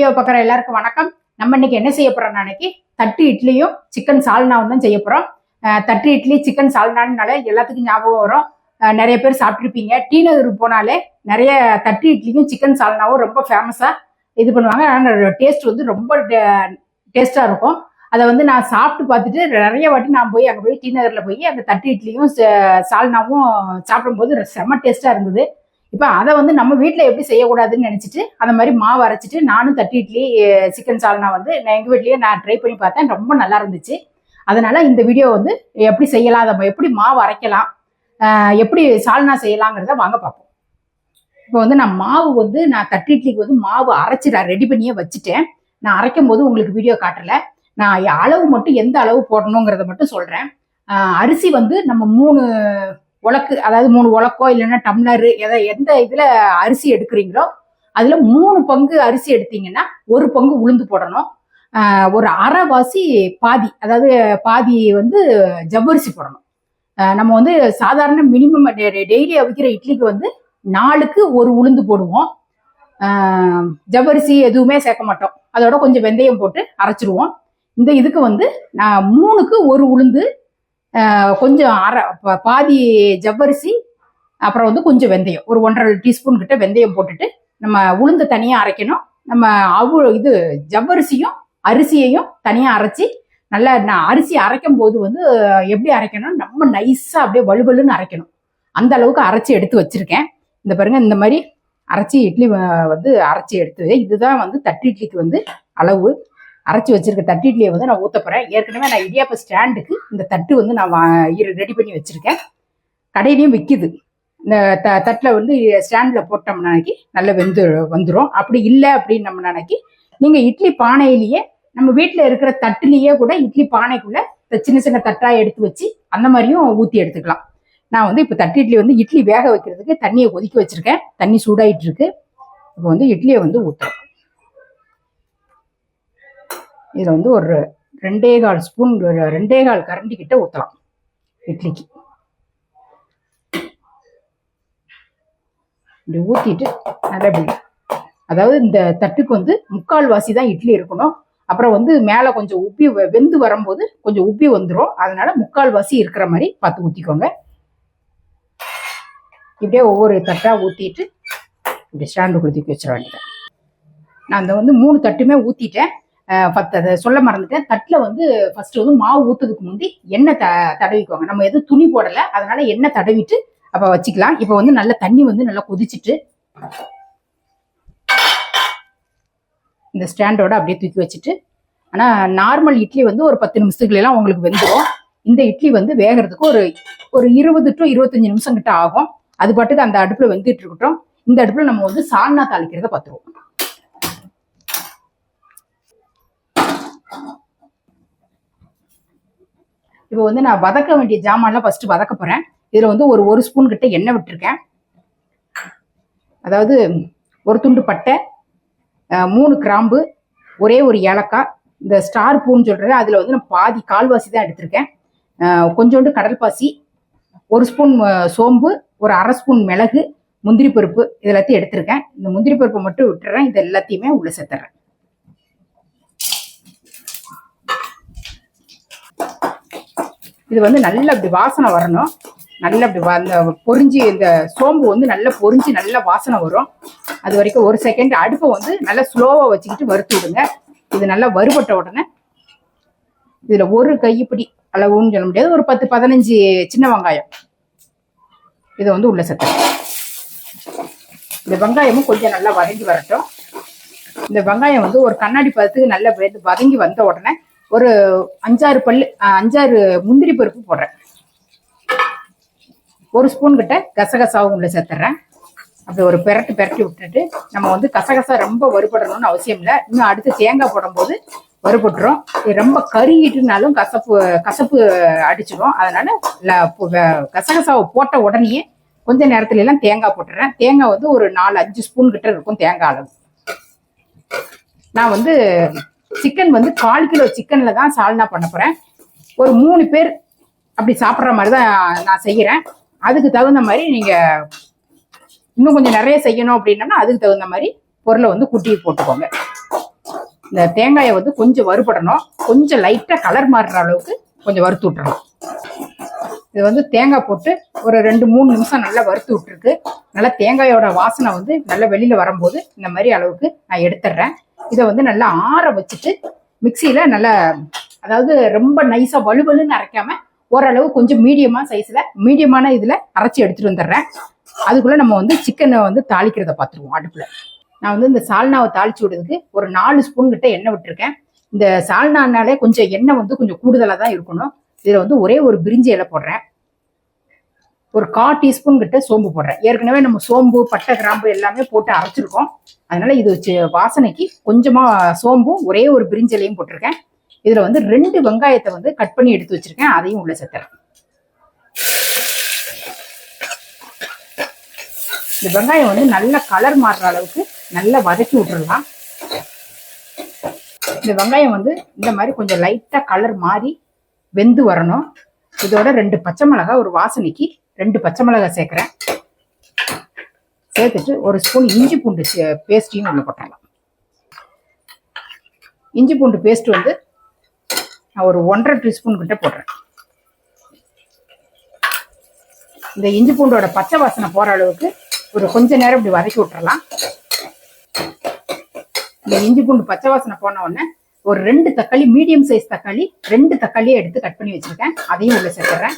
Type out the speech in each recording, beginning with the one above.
Video பார்க்குற எல்லாருக்கும் வணக்கம். நம்ம இன்னைக்கு என்ன செய்ய போறோம் அன்னைக்கு? தட்டு இட்லியும் சிக்கன் சால்னாவும் தான் செய்ய போறோம். தட்டு இட்லி சிக்கன் சால்னான்னாலே எல்லாத்துக்கும் ஞாபகம் வரும். நிறைய பேர் சாப்பிட்ருப்பீங்க டீ நகர் போனாலே நிறைய தட்டு இட்லியும் சிக்கன் சால்னாவும் ரொம்ப ஃபேமஸாக இது பண்ணுவாங்க. ஆனால் டேஸ்ட் வந்து ரொம்ப டேஸ்ட்டாக இருக்கும். அதை வந்து நான் சாப்பிட்டு பார்த்துட்டு நிறைய வாட்டி நான் போய் அங்கே போய் டீ நகரில் போய் அந்த தட்டு இட்லியும் சால்னாவும் சாப்பிடும்போது செம்ம டேஸ்ட்டாக இருந்தது. இப்போ அதை வந்து நம்ம வீட்டில் எப்படி செய்யக்கூடாதுன்னு நினச்சிட்டு அந்த மாதிரி மாவு அரைச்சிட்டு நானும் தட்டி இட்லி சிக்கன் சால்னா வந்து நான் எங்கள் வீட்லேயே நான் ட்ரை பண்ணி பார்த்தேன். ரொம்ப நல்லா இருந்துச்சு. அதனால் இந்த வீடியோ வந்து எப்படி செய்யலாம் அதை எப்படி மாவு அரைக்கலாம் எப்படி சால்னா செய்யலாங்கிறத வாங்க பார்ப்போம். இப்போ வந்து நான் மாவு வந்து நான் தட்டி இட்லிக்கு வந்து மாவு அரைச்சி நான் ரெடி பண்ணியே வச்சுட்டேன். நான் அரைக்கும் போது உங்களுக்கு வீடியோ காட்டல. நான் அளவு மட்டும் எந்த அளவு போடணுங்கிறத மட்டும் சொல்கிறேன் அரிசி வந்து நம்ம மூணு உலக்கு அதாவது மூணு உலக்கோ இல்லைன்னா டம்ளரு எதை எந்த இதில் அரிசி எடுக்கிறீங்களோ அதில் மூணு பங்கு அரிசி எடுத்தீங்கன்னா ஒரு பங்கு உளுந்து போடணும். ஒரு அரைவாசி பாதி அதாவது பாதி வந்து ஜவ்வரிசி போடணும். நம்ம வந்து சாதாரண மினிமம் டெய்லி அவிக்கிற இட்லிக்கு வந்து நாலுக்கு ஒரு உளுந்து போடுவோம். ஜவ்வரிசி எதுவுமே சேர்க்க மாட்டோம். அதோட கொஞ்சம் வெந்தயம் போட்டு அரைச்சிருவோம். இந்த இதுக்கு வந்து நான் மூணுக்கு ஒரு உளுந்து கொஞ்சம் அரை பாதி ஜவ்வரிசி அப்புறம் வந்து கொஞ்சம் வெந்தயம். ஒரு ஒன்றரை டீஸ்பூன் கிட்ட வெந்தயம் போட்டுட்டு நம்ம உளுந்து தனியாக அரைக்கணும். நம்ம அவு இது ஜவ்வரிசியும் அரிசியையும் தனியாக அரைச்சி நல்லா நான் அரிசி அரைக்கும் போது வந்து எப்படி அரைக்கணும் நம்ம நைஸாக அப்படியே வலுவலுன்னு அரைக்கணும். அந்த அளவுக்கு அரைச்சி எடுத்து வச்சிருக்கேன். இந்த பாருங்க இந்த மாதிரி அரைச்சி இட்லி வந்து அரைச்சி எடுத்து இதுதான் வந்து தட்டு இட்லிக்கு வந்து அளவு. அரைச்சி வச்சிருக்க தட்டு இட்லியை வந்து நான் ஊற்ற போறேன். ஏற்கனவே நான் இடியாப்ப ஸ்டாண்டுக்கு இந்த தட்டு வந்து நான் ரெடி பண்ணி வச்சிருக்கேன். கடையிலையும் விற்கிது இந்த த தட்டில் வந்து ஸ்டாண்டில் போட்டோம்னாக்கி நல்லா வெந்து வந்துடும் அப்படி இல்லை அப்படின்னு நம்ம நினைக்கி நீங்கள் இட்லி பானையிலேயே நம்ம வீட்டில் இருக்கிற தட்டுலேயே கூட இட்லி பானைக்குள்ளே சின்ன சின்ன தட்டாக எடுத்து வச்சு அந்த மாதிரியும் ஊற்றி எடுத்துக்கலாம். நான் வந்து இப்போ தட்டு இட்லி வந்து இட்லி வேக வைக்கிறதுக்கு தண்ணியை கொதிக்க வச்சுருக்கேன். தண்ணி சூடாயிட்டு இருக்கு. இப்போ வந்து இட்லியை வந்து ஊற்றுறோம் இதில் வந்து ஒரு ரெண்டே கால் ஸ்பூன் ரெண்டே கால் கரண்டி கிட்ட ஊற்றலாம் இட்லிக்கு. இப்படி ஊற்றிட்டு நல்லா இப்படி அதாவது இந்த தட்டுக்கு வந்து முக்கால் வாசி தான் இட்லி இருக்கணும். அப்புறம் வந்து மேலே கொஞ்சம் உப்பி வெ- வெந்து வரும்போது கொஞ்சம் உப்பி வந்துடும் அதனால முக்கால் வாசி இருக்கிற மாதிரி பார்த்து ஊற்றிக்கோங்க இப்படியே ஒவ்வொரு தட்டாக ஊற்றிட்டு இப்படி ஸ்டாண்டு கொடுத்து வச்சிட வேண்டியது நான் அந்த வந்து மூணு தட்டுமே ஊற்றிட்டேன் பத்து அதை சொல்ல மறந்துட்டேன். தட்டில் வந்து ஃபர்ஸ்ட் வந்து மாவு ஊற்றுறதுக்கு முந்தி எண்ணெய் த தடவிக்குவாங்க. நம்ம எதுவும் துணி போடலை அதனால எண்ணெய் தடவிட்டு அப்போ வச்சுக்கலாம். இப்போ வந்து நல்ல தண்ணி வந்து நல்லா கொதிச்சிட்டு இந்த ஸ்டாண்டோட அப்படியே தூக்கி வச்சுட்டு ஆனால் நார்மல் இட்லி வந்து ஒரு பத்து நிமிஷத்துக்குலாம் உங்களுக்கு வெந்துடும் இந்த இட்லி வந்து வேகிறதுக்கு ஒரு ஒரு இருபது டு இருபத்தஞ்சு நிமிஷம் கிட்ட ஆகும். அது பாட்டுக்கு அந்த அடுப்பில் வெந்துட்டு இருக்கட்டும். இந்த அடுப்பில் நம்ம வந்து சால்னா தாளிக்கிறத பார்த்துருவோம். இப்போ வந்து நான் வதக்க வேண்டிய ஜாமான்லாம் ஃபர்ஸ்ட் வதக்க போறேன். இதில் வந்து ஒரு ஒரு ஸ்பூன் கிட்ட எண்ணெய் விட்டுருக்கேன். அதாவது ஒரு துண்டு பட்டை மூணு கிராம்பு ஒரே ஒரு ஏலக்காய் இந்த ஸ்டார் பூன்னு சொல்கிறேன் அதில் வந்து நான் பாதி கால்வாசி தான் எடுத்திருக்கேன். கொஞ்சோண்டு கடல் பாசி ஒரு ஸ்பூன் சோம்பு ஒரு அரை ஸ்பூன் மிளகு முந்திரி பருப்பு இது எல்லாத்தையும் எடுத்திருக்கேன். இந்த முந்திரி பருப்பை மட்டும் விட்டுறேன். இது எல்லாத்தையுமே உள்ள சேர்த்துறேன். இது வந்து நல்லா அப்படி வாசனை வரணும். நல்லா அப்படி வ- அந்த பொறிஞ்சி இந்த சோம்பு வந்து நல்லா பொறிஞ்சி நல்ல வாசனை வரும். அது வரைக்கும் ஒரு செகண்ட் அடுப்பை வந்து நல்லா ஸ்லோவாக வச்சுக்கிட்டு வறுத்து விடுங்க. இது நல்லா வறுபட்ட உடனே இதில் ஒரு கைப்பிடி அளவுன்னு சொல்ல முடியாது. ஒரு பத்து பதினஞ்சு சின்ன வெங்காயம். இதை வந்து உள்ள சத்து இந்த வெங்காயமும் கொஞ்சம் நல்லா வதங்கி வரட்டும். இந்த வெங்காயம் வந்து ஒரு கண்ணாடி பதத்துக்கு நல்லா வதங்கி வந்த உடனே ஒரு அஞ்சாறு பல்லு அஞ்சாறு முந்திரி பருப்பு போடுறேன். ஒரு ஸ்பூன் கிட்ட கசகசாவும் உள்ள சேர்த்துறேன். அப்படி ஒரு பெரட்டு பெரட்டி விட்டுட்டு நம்ம வந்து கசகசா ரொம்ப வறுபடணும்னு அவசியம் இல்லை. இன்னும் அடுத்து தேங்காய் போடும்போது வறுபட்டுரும். இது ரொம்ப கருகிட்டுனாலும் கசப்பு கசப்பு அடிச்சிடும் அதனால கசகசாவை போட்ட உடனேயே கொஞ்ச நேரத்துல எல்லாம் தேங்காய் போட்டுறேன். தேங்காய் வந்து ஒரு நாலு அஞ்சு ஸ்பூன் கிட்ட இருக்கும் தேங்காய் அளவு. நான் வந்து சிக்கன் வந்து கால் கிலோ சிக்கன்ல தான் சால்னா பண்ண போறேன். ஒரு மூணு பேர் அப்படி சாப்பிட்ற மாதிரி தான் நான் செய்யறேன். அதுக்கு தகுந்த மாதிரி நீங்க இன்னும் கொஞ்சம் நிறைய செய்யணும் அப்படின்னா அதுக்கு தகுந்த மாதிரி பொருளை வந்து குட்டி போட்டுக்கோங்க. இந்த தேங்காயை வந்து கொஞ்சம் வறுபடணும். கொஞ்சம் லைட்டா கலர் மாறுற அளவுக்கு கொஞ்சம் வறுத்து விட்டுறணும். இது வந்து தேங்காய் போட்டு ஒரு ரெண்டு மூணு நிமிஷம் நல்லா வறுத்து விட்டுருக்கு. நல்லா தேங்காயோட வாசனை வந்து நல்லா வெளியில வரும்போது இந்த மாதிரி அளவுக்கு நான் எடுத்துடுறேன். இதை வந்து நல்லா ஆற வச்சுட்டு மிக்சியில் நல்லா அதாவது ரொம்ப நைஸாக வலுவலுன்னு அரைக்காம ஓரளவு கொஞ்சம் மீடியமாக சைஸில் மீடியமான இதில் அரைச்சி எடுத்துட்டு வந்துடுறேன். அதுக்குள்ளே நம்ம வந்து சிக்கனை வந்து தாளிக்கிறத பார்த்துருவோம் அடுப்புல. நான் வந்து இந்த சால்னாவை தாளிச்சு விடுறதுக்கு ஒரு நாலு ஸ்பூன் கிட்ட எண்ணெய் விட்டுருக்கேன். இந்த சால்னானாலே கொஞ்சம் எண்ணெய் வந்து கொஞ்சம் கூடுதலாக தான் இருக்கணும். இதில் வந்து ஒரே ஒரு பிரிஞ்சி இலை போடுறேன். ஒரு கா டீஸ்பூன் கிட்ட சோம்பு போடுறேன். ஏற்கனவே நம்ம சோம்பு பட்டை கிராம்பு எல்லாமே போட்டு அரைச்சிருக்கோம். அதனால இது வச்சு வாசனைக்கு கொஞ்சமாக சோம்பும் ஒரே ஒரு பிரிஞ்சலையும் போட்டிருக்கேன். இதில் வந்து ரெண்டு வெங்காயத்தை வந்து கட் பண்ணி எடுத்து வச்சிருக்கேன். அதையும் உள்ள சேர்த்துறேன். இந்த வெங்காயம் வந்து நல்ல கலர் மாறுற அளவுக்கு நல்லா வதக்கி விட்டுறலாம். இந்த வெங்காயம் வந்து இந்த மாதிரி கொஞ்சம் லைட்டாக கலர் மாறி வெந்து வரணும். இதோட ரெண்டு பச்சை மிளகாய் ஒரு வாசனைக்கு ரெண்டு பச்சை மிளகாய் சேர்க்குறேன். சேர்த்துட்டு ஒரு ஸ்பூன் இஞ்சி பூண்டு பேஸ்ட்டையும் ஒன்று கொட்டலாம். இஞ்சி பூண்டு பேஸ்ட் வந்து நான் ஒரு ஒன்றரை டீஸ்பூன் கிட்ட போடுறேன். இந்த இஞ்சி பூண்டோட பச்சை வாசனை போற அளவுக்கு ஒரு கொஞ்ச நேரம் இப்படி வதக்கி விட்டுறலாம். இந்த இஞ்சி பூண்டு பச்சை வாசனை போன உடனே ஒரு ரெண்டு தக்காளி மீடியம் சைஸ் தக்காளி ரெண்டு தக்காளியை எடுத்து கட் பண்ணி வச்சிருக்கேன். அதையும் உள்ள சேர்த்துறேன்.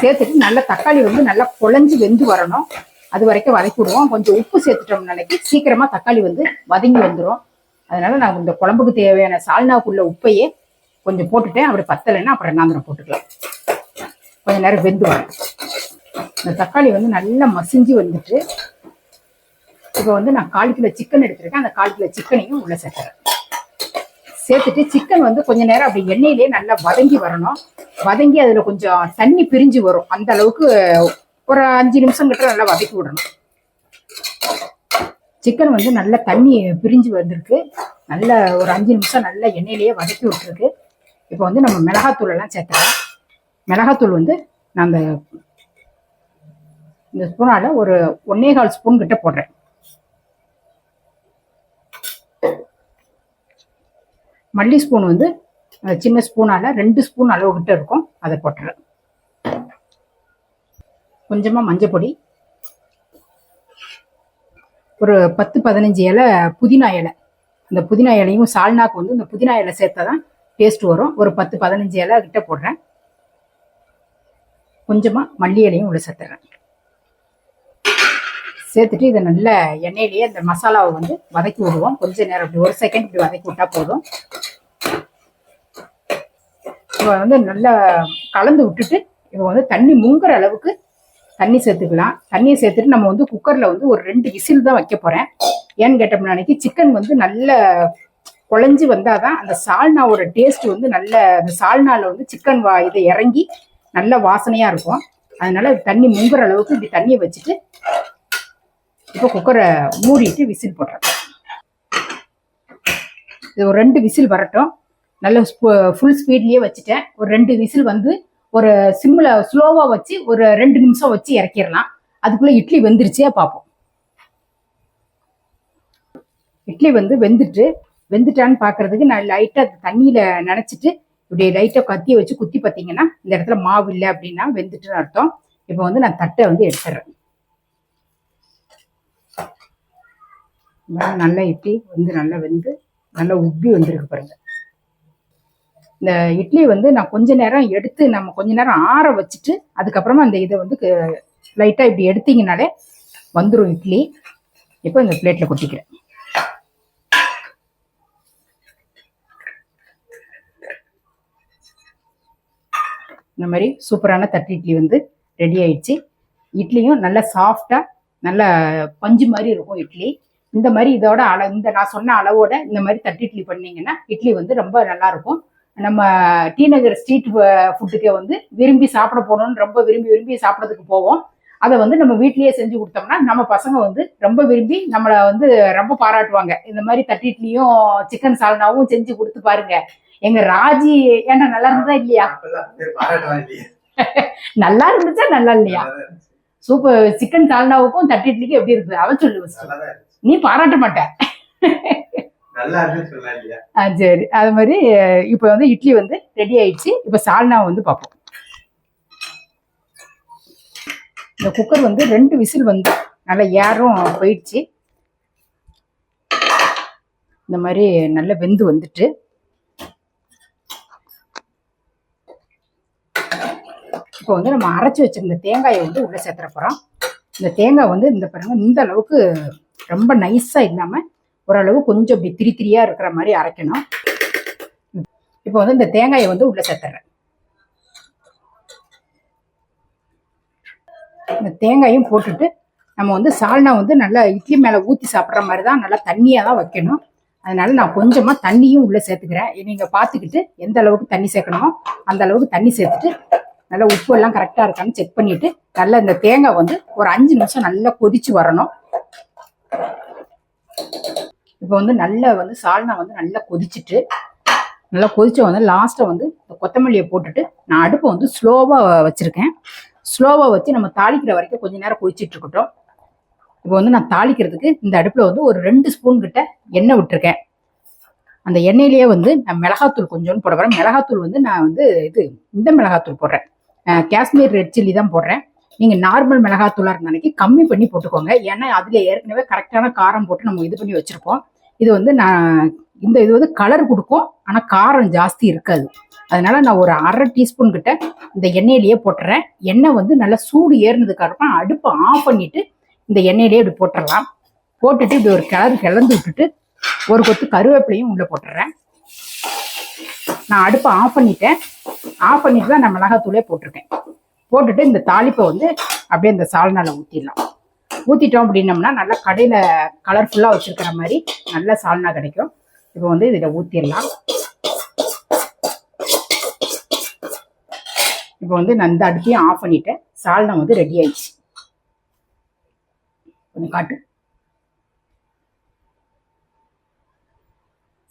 சேர்த்துட்டு நல்லா தக்காளி வந்து நல்லா குழஞ்சி வெந்து வரணும். அது வரைக்கும் வதக்கி விடுவோம். கொஞ்சம் உப்பு சேர்த்துட்டோம் நினைக்கி சீக்கிரமா தக்காளி வந்து வதங்கி வந்துடும் அதனால நான் இந்த குழம்புக்கு தேவையான சால்னாக்குள்ள உப்பையே கொஞ்சம் போட்டுட்டேன். அப்படி பத்தலைன்னா அப்புறம் நாந்திரம் போட்டுக்கலாம். கொஞ்ச நேரம் வெந்து வரும் இந்த தக்காளி வந்து நல்லா மசிஞ்சு வந்துட்டு இப்போ வந்து நான் கால் கிலோ சிக்கன் எடுத்திருக்கேன். அந்த கால் கிலோ சிக்கனையும் உள்ள சேர்த்துறேன். சேர்த்துட்டு சிக்கன் வந்து கொஞ்ச நேரம் அப்படி எண்ணெயிலே நல்லா வதங்கி வரணும். வதங்கி அதுல கொஞ்சம் தண்ணி பிரிஞ்சு வரும். அந்த அளவுக்கு ஒரு அஞ்சு நிமிஷம் கிட்ட நல்லா வதக்கி விடணும். சிக்கன் வந்து நல்லா தண்ணி பிரிஞ்சு வந்திருக்கு. நல்ல ஒரு அஞ்சு நிமிஷம் நல்லா எண்ணெயிலேயே வதக்கி விட்டுருக்கு. இப்போ வந்து நம்ம மிளகாத்தூள் எல்லாம் சேர்த்துக்கலாம். மிளகாத்தூள் வந்து நான் அந்த இந்த ஸ்பூனால ஒரு ஒன்னே கால் ஸ்பூன் கிட்ட போடுறேன். மல்லி ஸ்பூன் வந்து சின்ன ஸ்பூனால ரெண்டு ஸ்பூன் அளவு கிட்ட இருக்கும். அதை போட்டுறேன் கொஞ்சமாக மஞ்சள் பொடி ஒரு பத்து பதினஞ்சு இலை புதினா இலை. அந்த புதினா இலையும் சால்னாக்கு வந்து இந்த புதினா இலை சேர்த்தா தான் டேஸ்ட் வரும். ஒரு பத்து பதினஞ்சு இலை கிட்ட போடுறேன். கொஞ்சமாக மல்லி இலையும் உள்ள சேர்த்துறேன். சேர்த்துட்டு இதை நல்ல எண்ணெயிலேயே அந்த மசாலாவை வந்து வதக்கி விடுவோம். கொஞ்ச நேரம் இப்படி ஒரு செகண்ட் இப்படி வதக்கி விட்டா போதும். இப்போ வந்து நல்லா கலந்து விட்டுட்டு இப்போ வந்து தண்ணி முங்குற அளவுக்கு தண்ணி சேர்த்துக்கலாம். தண்ணியை சேர்த்துட்டு நம்ம வந்து குக்கரில் வந்து ஒரு ரெண்டு விசில் தான் வைக்க போகிறேன் ஏன்னு கேட்டோம்னா அன்னைக்கு சிக்கன் வந்து நல்ல குழஞ்சி வந்தாதான் அந்த சால்னாவோட டேஸ்ட் வந்து நல்ல அந்த சால்னாவில் வந்து சிக்கன் வா இது இறங்கி நல்ல வாசனையாக இருக்கும். அதனால தண்ணி முங்குற அளவுக்கு இப்படி தண்ணியை வச்சுட்டு இப்போ குக்கரை மூடிட்டு விசில் போட்டுறேன் இது ஒரு ரெண்டு விசில் வரட்டும். நல்ல ஃபுல் ஸ்பீட்லேயே வச்சுட்டேன். ஒரு ரெண்டு விசில் வந்து ஒரு சிம்மில் ஸ்லோவாக வச்சு ஒரு ரெண்டு நிமிஷம் வச்சு இறக்கிடலாம். அதுக்குள்ளே இட்லி வெந்துருச்சே பார்ப்போம். இட்லி வந்து வெந்துட்டு வெந்துட்டான்னு பார்க்கறதுக்கு நான் லைட்டாக தண்ணியில் நனைச்சிட்டு இப்படி லைட்டாக கத்தியை வச்சு குத்தி பார்த்தீங்கன்னா இந்த இடத்துல மாவு இல்லை அப்படின்னா வெந்துட்டுன்னு அர்த்தம். இப்போ வந்து நான் தட்டை வந்து எடுத்துடுறேன். நல்ல இட்லி வந்து நல்லா வெந்து நல்லா உப்பி வந்திருக்கு பாருங்க. இந்த இட்லி வந்து நான் கொஞ்ச நேரம் எடுத்து நம்ம கொஞ்ச நேரம் ஆற வச்சுட்டு அதுக்கப்புறமா அந்த இதை வந்து லைட்டாக இப்படி எடுத்தீங்கனாலே வந்துடும் இட்லி. இப்போ இந்த பிளேட்டில் கொட்டிக்கிறேன். இந்த மாதிரி சூப்பரான தட்டு இட்லி வந்து ரெடி ஆயிடுச்சு. இட்லியும் நல்லா சாஃப்டாக நல்ல பஞ்சு மாதிரி இருக்கும் இட்லி. இந்த மாதிரி இதோட அள இந்த நான் சொன்ன அளவோட இந்த மாதிரி தட்டு இட்லி பண்ணீங்கன்னா இட்லி வந்து ரொம்ப நல்லா இருக்கும் நம்ம டி நகர் ஸ்ட்ரீட் ஃபுட்டுக்கே வந்து விரும்பி சாப்பிட போகணும்னு ரொம்ப விரும்பி விரும்பி சாப்பிட்றதுக்கு போவோம். அதை வந்து நம்ம வீட்லயே செஞ்சு கொடுத்தோம்னா நம்ம பசங்க வந்து ரொம்ப விரும்பி நம்மளை வந்து ரொம்ப பாராட்டுவாங்க. இந்த மாதிரி தட்டு இட்லியும் சிக்கன் சால்னாவும் செஞ்சு கொடுத்து பாருங்க. எங்க ராஜி ஏன்னா நல்லா இருந்ததா இல்லையா? நல்லா இருந்துச்சா நல்லா இல்லையா? சூப்பர். சிக்கன் சால்னாவுக்கும் தட்டு இட்லிக்கும் எப்படி இருக்குது? அவன் சொல்லு first. நீ பாராட்ட மாட்ட. சரி. அது மாதிரி இப்போ வந்து இட்லி வந்து ரெடி ஆயிடுச்சு. இப்போ சால்னா வந்து பார்ப்போம் இந்த குக்கர் வந்து ரெண்டு விசில் வந்து நல்லா ஏரும் போயிடுச்சு. இந்த மாதிரி நல்ல வெந்து வந்துட்டு. இப்போ வந்து நம்ம அரைச்சி வச்சிருந்த தேங்காயை வந்து உள்ள சேர்த்துற போறோம். இந்த தேங்காய் வந்து இந்த பாருங்க இந்த அளவுக்கு ரொம்ப நைஸா இல்லாம ஓரளவு கொஞ்சம் இப்படி திரி திரியா இருக்கிற மாதிரி அரைக்கணும். இப்போ வந்து இந்த தேங்காயை வந்து உள்ள சேர்த்துறேன். இந்த தேங்காயும் போட்டுட்டு நம்ம வந்து சால்னா வந்து நல்லா இட்லி மேலே ஊற்றி சாப்பிட்ற மாதிரி தான் நல்லா தண்ணியாக தான் வைக்கணும். அதனால நான் கொஞ்சமாக தண்ணியும் உள்ளே சேர்த்துக்கிறேன். நீங்கள் பார்த்துக்கிட்டு எந்த அளவுக்கு தண்ணி சேர்க்கணுமோ அந்த அளவுக்கு தண்ணி சேர்த்துட்டு நல்லா உப்பு எல்லாம் கரெக்டாக இருக்கான்னு செக் பண்ணிட்டு நல்லா இந்த தேங்காய் வந்து ஒரு அஞ்சு நிமிஷம் நல்லா கொதிச்சு வரணும். இப்போ வந்து நல்லா வந்து சால்னா வந்து நல்லா கொதிச்சுட்டு நல்லா கொதிச்ச வந்து லாஸ்ட்டை வந்து இந்த கொத்தமல்லியை போட்டுட்டு நான் அடுப்பை வந்து ஸ்லோவாக வச்சுருக்கேன். ஸ்லோவாக வச்சு நம்ம தாளிக்கிற வரைக்கும் கொஞ்ச நேரம் கொதிச்சிட்டு இருக்கட்டும். இப்போ வந்து நான் தாளிக்கிறதுக்கு இந்த அடுப்பில் வந்து ஒரு ரெண்டு ஸ்பூன் கிட்ட எண்ணெய் விட்டுருக்கேன். அந்த எண்ணெயிலேயே வந்து நான் மிளகாத்தூள் கொஞ்சோண்டு போட போகிறேன் மிளகாத்தூள் வந்து நான் வந்து இது இந்த மிளகாத்தூள் போடுறேன். காஷ்மீர் ரெட் சில்லி தான் போடுறேன். நீங்கள் நார்மல் மிளகாத்தூளாக இருந்தாலும் கம்மி பண்ணி போட்டுக்கோங்க. ஏன்னா அதில் ஏற்கனவே கரெக்டான காரம் போட்டு நம்ம இது பண்ணி வச்சுருப்போம். இது வந்து நான் இந்த இது வந்து கலர் கொடுக்கும். ஆனால் காரம் ஜாஸ்தி இருக்காது. அதனால நான் ஒரு அரை டீஸ்பூன் கிட்ட இந்த எண்ணெயிலேயே போட்டுறேன். எண்ணெய் வந்து நல்லா சூடு ஏறினதுக்கு அப்புறம் அடுப்பை ஆஃப் பண்ணிட்டு இந்த எண்ணெயிலேயே இப்படி போட்டுடலாம். போட்டுட்டு இப்படி ஒரு கிளறு கிளந்து விட்டுட்டு ஒரு கொத்து கருவேப்பிலையும் உள்ள போட்டுறேன். நான் அடுப்பை ஆஃப் பண்ணிட்டேன். ஆஃப் பண்ணிட்டு தான் நான் மிளகாத்தூளே போட்டிருக்கேன். போட்டுட்டு இந்த தாளிப்பை வந்து அப்படியே இந்த சால்னால ஊற்றிடலாம் ஊற்றிட்டோம் அப்படின்னம்னா நல்லா கடையில் கலர்ஃபுல்லாக வச்சுருக்கிற மாதிரி நல்ல சால்னா கிடைக்கும். இப்போ வந்து இதில் ஊற்றிடலாம் இப்போ வந்து நான் இந்த அடுப்பையும் ஆஃப் பண்ணிட்டேன். சால்னா வந்து ரெடி ஆயிடுச்சு. கொஞ்சம் காட்டு.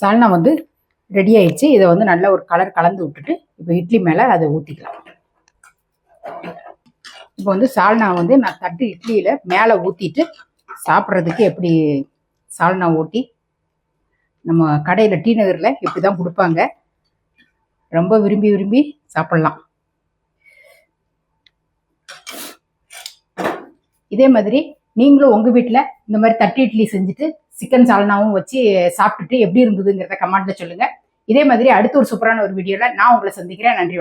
சால்னா வந்து ரெடி ஆயிடுச்சு. இதை வந்து நல்ல ஒரு கலர் கலந்து விட்டுட்டு இப்போ இட்லி மேலே அதை ஊற்றிக்கலாம் இப்போ வந்து சால்னா வந்து நான் தட்டு இட்லியில் மேலே ஊற்றிட்டு சாப்பிட்றதுக்கு எப்படி சால்னா ஊட்டி நம்ம கடையில் டி நகரில் இப்படி தான் கொடுப்பாங்க. ரொம்ப விரும்பி விரும்பி சாப்பிட்லாம். இதே மாதிரி நீங்களும் உங்கள் வீட்டில் இந்த மாதிரி தட்டு இட்லி செஞ்சுட்டு சிக்கன் சால்னாவும் வச்சு சாப்பிட்டுட்டு எப்படி இருந்ததுங்கிறத கமெண்ட்டில் சொல்லுங்கள் இதே மாதிரி அடுத்த ஒரு சூப்பரான ஒரு வீடியோவில் நான் உங்களை சந்திக்கிறேன். நன்றி